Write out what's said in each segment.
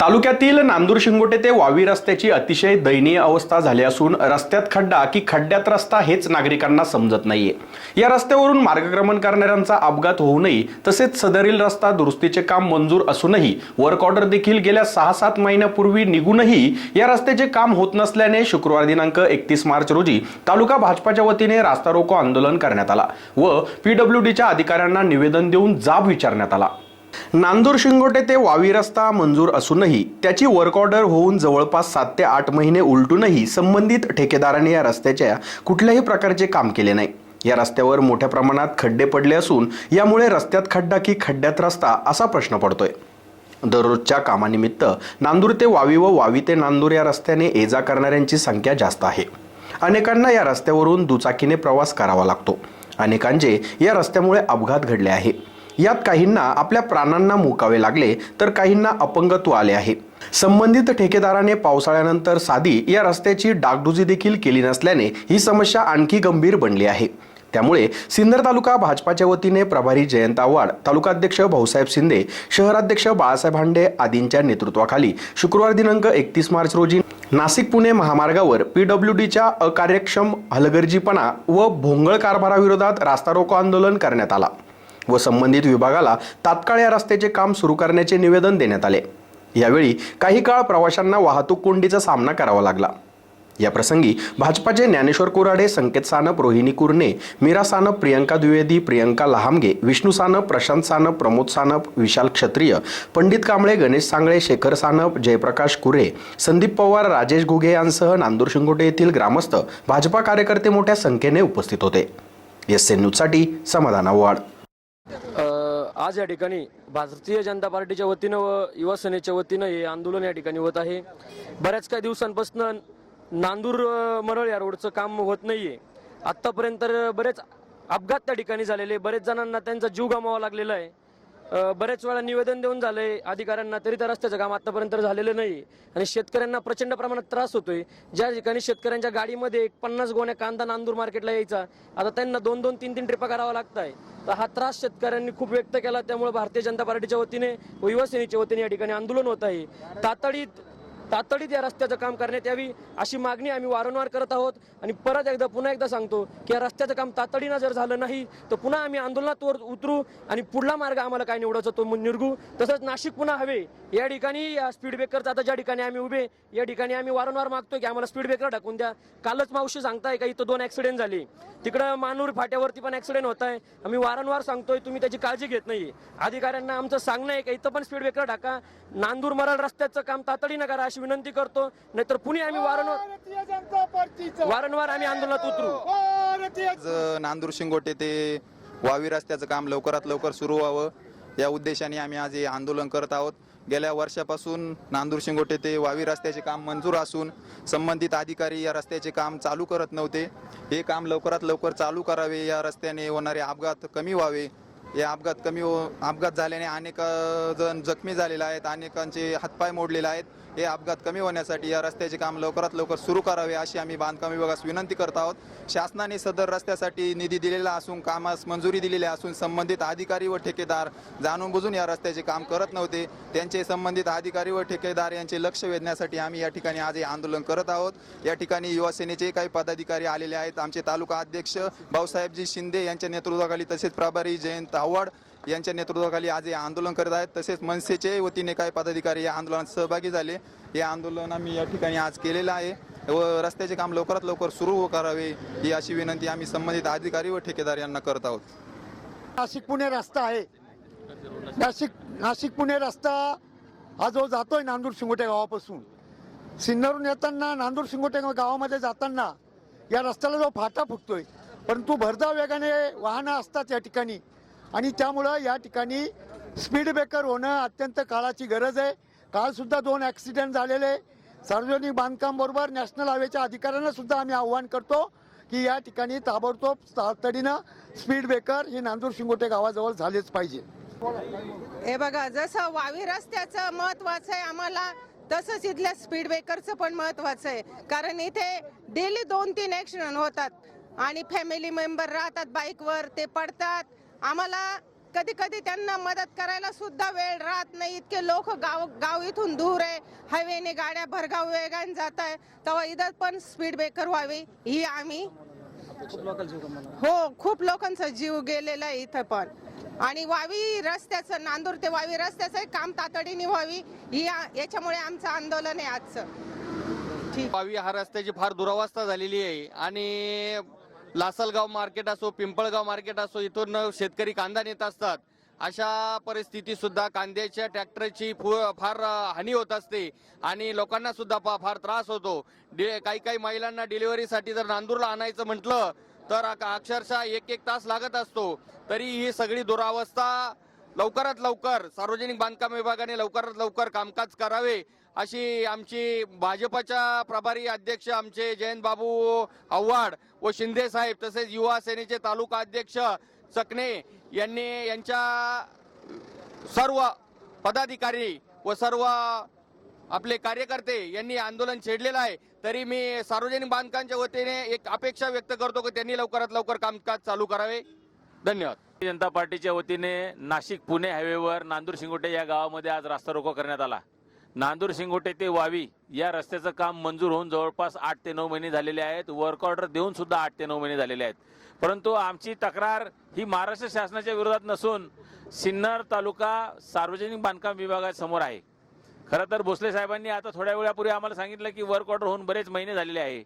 तालुक्यातील नांदूर शिंगोटे ते वावी रस्त्याची अतिशय दयनीय अवस्था झाली असून रस्त्यात खड्डा की खड्ड्यात रस्ता हेच नागरिकांना समजत नाहीये. या रस्त्यावरून मार्गक्रमण करणाऱ्यांचा अपघात होऊ नये तसेच सदरील रस्ता दुरुस्तीचे काम मंजूर असूनही वर्क ऑर्डर देखील गेल्या सहा सात महिन्यापूर्वी निघूनही या रस्त्याचे काम होत नसल्याने शुक्रवार दिनांक एकतीस मार्च रोजी तालुका भाजपाच्या वतीने रास्ता रोको आंदोलन करण्यात आला व पीडब्ल्यू डीच्या अधिकाऱ्यांना निवेदन देऊन जाब विचारण्यात आला. नांदूर शिंगोटे ते वावी रस्ता मंजूर असूनही त्याची वर्क ऑर्डर होऊन जवळपास सात ते आठ महिने उलटूनही संबंधित ठेकेदाराने या रस्त्याच्या कुठल्याही प्रकारचे काम केले नाही. या रस्त्यावर मोठ्या प्रमाणात खड्डे पडले असून यामुळे रस्त्यात खड्डा की खड्ड्यात रस्ता असा प्रश्न पडतोय. दररोजच्या कामानिमित्त नांदूर ते वावी व वावी ते नांदूर या रस्त्याने ये जा करणाऱ्यांची संख्या जास्त आहे. अनेकांना या रस्त्यावरून दुचाकीने प्रवास करावा लागतो. अनेकांचे या रस्त्यामुळे अपघात घडले आहे. यात काहींना आपल्या प्राणांना मुकावे लागले तर काहींना अपंगत्व आले आहे. संबंधित ठेकेदाराने पावसाळ्यानंतर साधी या रस्त्याची डागडुजी देखील केली नसल्याने ही समस्या आणखी गंभीर बनली आहे. त्यामुळे सिन्नर तालुका भाजपाच्या वतीने प्रभारी जयंत आव्हाड तालुकाध्यक्ष भाऊसाहेब शिंदे शहराध्यक्ष बाळासाहेब हांडे आदींच्या नेतृत्वाखाली शुक्रवार दिनांक एकतीस मार्च रोजी नाशिक पुणे महामार्गावर पीडब्ल्यू डीच्या अकार्यक्षम हलगर्जीपणा व भोंगळ कारभाराविरोधात रास्ता रोको आंदोलन करण्यात आला. व संबंधित विभागाला तात्काळ या रस्त्याचे काम सुरू करण्याचे निवेदन देण्यात आले. यावेळी काही काळ प्रवाशांना वाहतूक कोंडीचा सामना करावा लागला. या प्रसंगी भाजपाचे ज्ञानेश्वर कोराडे संकेत सानप रोहिणी कुरणे मीरा सानप प्रियंका द्विवेदी प्रियंका लहामगे विष्णू सानप प्रशांत सानप प्रमोद सानप विशाल क्षत्रिय पंडित कांबळे गणेश सांगळे शेखर सानप जयप्रकाश कुरे संदीप पवार राजेश घुगे यांसह नांदूर शिंगोटे येथील ग्रामस्थ भाजपा कार्यकर्ते मोठ्या संख्येने उपस्थित होते. एस एन न्यूजसाठी समाधान आव्हाड. आज या ठिकाणी भारतीय जनता पार्टीच्या वतीनं व युवा सेनेच्या वतीनं हे आंदोलन या ठिकाणी होत आहे. बऱ्याच काही दिवसांपासून नांदूर मरळ या रोडचं काम होत नाहीये. आत्तापर्यंत बरेच अपघात त्या ठिकाणी झालेले बरेच जणांना त्यांचा जीव गमावा लागलेला आहे. बरेच वेळा निवेदन देऊन झालंय अधिकाऱ्यांना तरी त्या रस्त्याचं काम आतापर्यंत झालेलं नाही. आणि शेतकऱ्यांना प्रचंड प्रमाणात त्रास होतोय. ज्या ठिकाणी शेतकऱ्यांच्या गाडीमध्ये एक पन्नास गोण्या कांदा नांदूर मार्केटला यायचा आता त्यांना दोन दोन तीन तीन ट्रिपा करावा लागत आहे तर हा त्रास शेतकऱ्यांनी खूप व्यक्त केला त्यामुळे भारतीय जनता पार्टीच्या वतीने व युवासेनेच्या वतीने या ठिकाणी आंदोलन होत आहे. तातडीत तातडीत या रस्त्याचं काम करण्यात यावी अशी मागणी आम्ही वारंवार करत आहोत. आणि परत एकदा पुन्हा एकदा सांगतो की या रस्त्याचं काम तातडीनं जर झालं नाही तर पुन्हा आम्ही आंदोलनात वर उतरू आणि पुढला मार्ग आम्हाला काय निवडायचा तो निरगू. तसंच नाशिक पुन्हा हवे. या ठिकाणी या स्पीड ब्रेकरचा आता ज्या ठिकाणी आम्ही उभे या ठिकाणी आम्ही वारंवार मागतोय की आम्हाला स्पीड ब्रेकर टाकून द्या. कालच मावशी सांगताय का इथं दोन ऍक्सिडेंट झाले. तिकडं मानूर फाट्यावरती पण ऍक्सिडेंट होत आहे. आम्ही वारंवार सांगतोय तुम्ही त्याची काळजी घेत नाही अधिकाऱ्यांना आमचं सांगणं आहे का इथं पण स्पीड ब्रेकर टाका नांदूर मराल रस्त्याचं काम तातडीनं करा अशी विनंती करतो. नाहीतर पुणे आम्ही वारंवार वारंवार आम्ही आंदोलनात उतरू. नांदूर शिंगोटे ते वावी रस्त्याचं काम लवकरात लवकर सुरू व्हावं. या उद्देशाने आम्ही आज हे आंदोलन करत आहोत. गेल्या वर्षापासून नांदूर शिंगोटे ते वावी रस्त्याचे काम मंजूर असून संबंधित अधिकारी या रस्त्याचे काम चालू करत नव्हते. हे काम लवकरात लवकर चालू करावे. या रस्त्याने होणारे अपघात कमी व्हावे. हे अपघात कमी हो अपघात झाल्याने अनेक जण जखमी झालेले आहेत अनेकांचे हातपाय मोडलेले आहेत. हे अपघात कमी होण्यासाठी या रस्त्याचे काम लवकरात लवकर सुरू करावे अशी आम्ही बांधकाम विभागास विनंती करत आहोत. शासनाने सदर रस्त्यासाठी निधी दिलेला असून कामास मंजुरी दिलेली असून संबंधित अधिकारी व ठेकेदार जाणून बुजून या रस्त्याचे काम करत नव्हते. त्यांचे संबंधित अधिकारी व ठेकेदार यांचे लक्ष वेधण्यासाठी आम्ही या ठिकाणी आज हे आंदोलन करत आहोत. या ठिकाणी युवासेनेचे काही पदाधिकारी आलेले आहेत. आमचे तालुका अध्यक्ष भाऊसाहेबजी शिंदे यांच्या नेतृत्वाखाली तसेच प्रभारी जयंत आव्हाड यांच्या नेतृत्वाखाली आज हे आंदोलन करत आहेत. तसेच मनसेचे वतीने काही पदाधिकारी या आंदोलनात सहभागी झाले. हे आंदोलन आम्ही या ठिकाणी आज केलेलं आहे व रस्त्याचे काम लवकरात लवकर सुरू करावे ही अशी विनंती आम्ही संबंधित अधिकारी व ठेकेदार यांना करत आहोत. नाशिक पुणे रस्ता आहे. नाशिक नाशिक पुणे रस्ता हा जो जातोय नांदूर शिंगोटे गावापासून. सिन्नरून येताना नांदूर शिंगोटे गावामध्ये जाताना या रस्त्याला जो फाटा फुटतोय परंतु भरधाव वेगाने वाहनं असतात या ठिकाणी. आणि त्यामुळं या ठिकाणी स्पीड ब्रेकर होणं अत्यंत काळाची गरज आहे. कालसुद्धा दोन ॲक्सिडेंट झालेले सार्वजनिक बांधकाम बरोबर नॅशनल हायवेच्या अधिकाऱ्यांना सुद्धा आम्ही आव्हान करतो की या ठिकाणी ताबडतोब तातडीनं स्पीड ब्रेकर हे नांदूर शिंगोटे गावाजवळ झालेच पाहिजे. हे बघा जसं वावी रस्त्याचं महत्वाचं आहे आम्हाला तसंच इथल्या स्पीड ब्रेकरचं पण महत्वाचं आहे. कारण इथे डेली दोन तीन ॲक्सिडेंट होतात. आणि फॅमिली मेंबर राहतात बाईकवर ते पडतात. आम्हाला कधी कधी त्यांना मदत करायला सुद्धा वेळ राहत नाही. इतके लोक गाव गाव इथून दूर आहे. हायवेने गाड्या भरगाव वेगाने जात आहे. तेव्हा इथं पण स्पीड ब्रेकर व्हावी ही आम्ही हो खूप लोकांचा जीव गेलेला आहे इथं पण. आणि वावी रस्त्याचं नांदूर ते वावी रस्त्याचं काम तातडीने व्हावी ही याच्यामुळे आमचं आंदोलन आहे आजचं. ठीक. वावी हा रस्त्याची फार दुरावस्था झालेली आहे. आणि लासलगाव मार्केट असो पिंपळगाव मार्केट असो इथून शेतकरी कांदा नेत असतात. अशा परिस्थितीसुद्धा कांद्याच्या ट्रॅक्टरची फु- फार हानी होत असते आणि लोकांना सुद्धा फार त्रास होतो. डि- काही काही महिलांना डिलिव्हरीसाठी जर नांदूरला आणायचं म्हटलं तर अक्षरशः एक एक तास लागत असतो. तरी ही सगळी दुरावस्था लवकरात लवकर सार्वजनिक बांधकाम विभागाने लवकरात लवकर कामकाज करावे अशी आमची भाजपच्या प्रभारी अध्यक्ष आमचे जयंत बाबू आव्हाड व शिंदे साहेब तसेच युवा सेनेचे तालुका अध्यक्ष चकणे यांनी यांच्या सर्व पदाधिकारी व सर्व आपले कार्यकर्ते यांनी आंदोलन छेडलेलं आहे. तरी मी सार्वजनिक बांधकामच्या वतीने एक अपेक्षा व्यक्त करतो की त्यांनी लवकरात लवकर कामकाज चालू करावे. धन्यवाद. जनता पार्टीच्या वतीने नाशिक पुणे हायवेवर नांदूर शिंगोटे या गावामध्ये आज रास्ता रोको करण्यात आला. नांदूर शिंगोटे ते वावी या रस्त्याचं काम मंजूर होऊन जवळपास आठ ते नऊ महिने झालेले आहेत. वर्क ऑर्डर देऊन सुद्धा आठ ते नऊ महिने झालेले आहेत. परंतु आमची तक्रार ही महाराष्ट्र शासनाच्या विरोधात नसून सिन्नर तालुका सार्वजनिक बांधकाम विभागासमोर आहे. खरं तर भोसले साहेबांनी आता थोड्या वेळापूर्वी आम्हाला सांगितलं की वर्क ऑर्डर होऊन बरेच महिने झालेले आहे.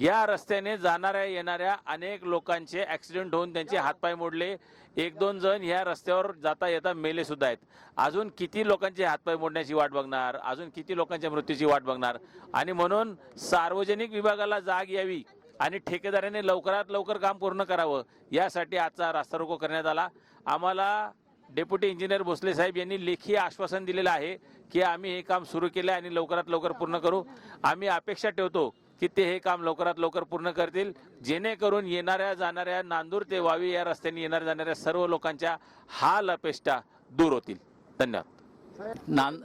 या रस्त्याने जाणाऱ्या येणाऱ्या अनेक लोकांचे ॲक्सिडेंट होऊन त्यांचे हातपाय मोडले. एक दोन जण ह्या रस्त्यावर जाता येता मेले सुद्धा आहेत. अजून किती लोकांचे हातपाय मोडण्याची वाट बघणार? अजून किती लोकांच्या मृत्यूची वाट बघणार? आणि म्हणून सार्वजनिक विभागाला जाग यावी आणि ठेकेदाराने लवकरात लवकर काम पूर्ण करावं यासाठी आजचा रास्ता रोको करण्यात आला. आम्हाला डेप्युटी इंजिनियर भोसले साहेब यांनी लेखी आश्वासन दिलेलं आहे की आम्ही हे काम सुरू केलं आहे आणि लवकरात लवकर पूर्ण करू. आम्ही अपेक्षा ठेवतो की ते हे काम लवकरात लवकर पूर्ण करतील. जेणेकरून येणाऱ्या जाणाऱ्या नांदूर ते वावी या रस्त्याने येणाऱ्या जाणाऱ्या सर्व लोकांच्या हाल अपेष्टा दूर होतील. धन्यवाद. नांद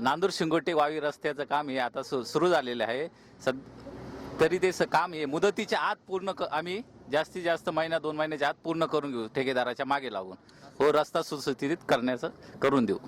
नांदूर शिंगोटे वावी रस्त्याचं काम हे आता सु सुरू झालेलं आहे. सद तरी ते स- काम हे मुदतीच्या आत पूर्ण आम्ही जास्तीत जास्त महिना दोन महिन्याच्या आत पूर्ण करून घेऊ ठेकेदाराच्या मागे लागून हो रस्ता सुस्थितीत करण्याचं करून देऊ.